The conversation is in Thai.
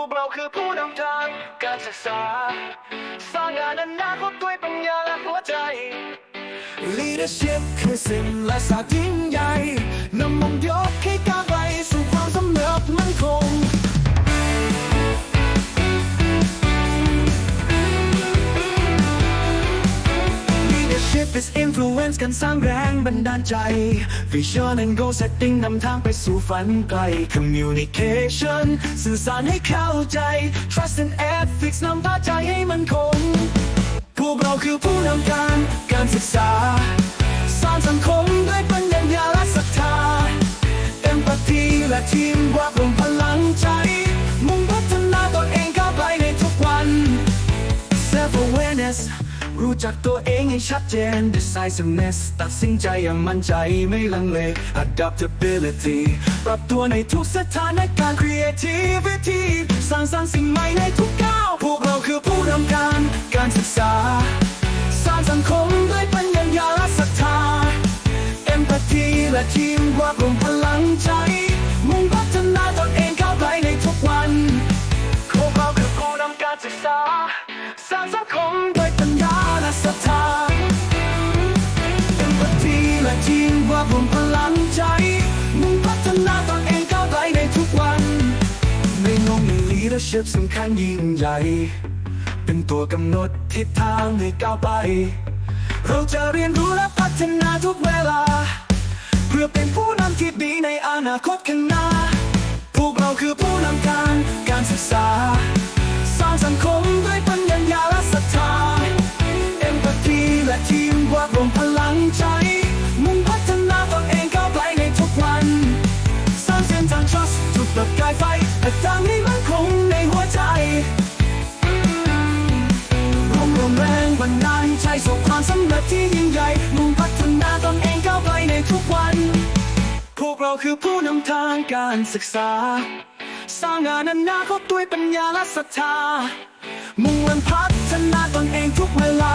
วกเราคือผู้นำทางการศึกษา สร้างงานอนาคตด้วยปัญญาและหัวใจ Leadership คือสิ่งและศาสตร์ยิ่งใหญ่ his influence กันสร้างแรงบันดาลใจ Vision and goal setting นำทางไปสู่ฝันไกล Communication สื่อสารให้เข้าใจ Trust and ethics นำพาใจให้มันคง พวกเราคือผู้นำการการศึกษา สร้างสังคมด้วยปัญญาและศรัทธา Empathy และทีมวารวมพลังใจ มุ่งพัฒนาตนเองก้าวไปในทุกวัน Self awareness รู้จักตัวเองให้ชัดเจน Decisiveness ตัดสินใจอย่างมั่นใจไม่ลังเล Adaptability ปรับตัวในทุกสถานการณ์ Creativity สร้างสรรค์สิ่งใหม่ในทุกก้าว พวกเราคือผู้นำการการศึกษา สร้างสังคมด้วยปัญญาและศรัทธา Empathy และทีมว่ารวมพลังใจ มุ่งพัฒนาตนเองก้าวไปในทุกวันพวกเราคือผู้นำการศึกษา สร้างสังคม พื่อทีมวารวมพลังใจ มุ่งพัฒนาตนเองก้าวไปในทุกวันในงงใน leadership สำคัญยิ่งใหญ่ เป็นตัวกำหนดทิศทางให้ก้าวไป เราจะเรียนรู้และพัฒนาทุกเวลา เพื่อเป็นผู้นำที่ดีในอนาคตข้างหน้า พวกเราคือผู้นำการการศึกษา สร้างสังคมด้วยปัญญาและศรัทธา Empathy และทีมว่ารวมพลังใจ ประกายไฟและทางให้มั่นคงในหัวใจรวมรวมแรงบันดาลใจสู่ความสำเร็จที่ยิ่งใหญ่ มุ่งพัฒนาตนเองก้าวไปในทุกวัน พวกเราคือผู้นำทางการศึกษา สร้างงานอนาคตด้วยปัญญาและศรัทธา มุ่งมั่นพัฒนาตนเองทุกเวลา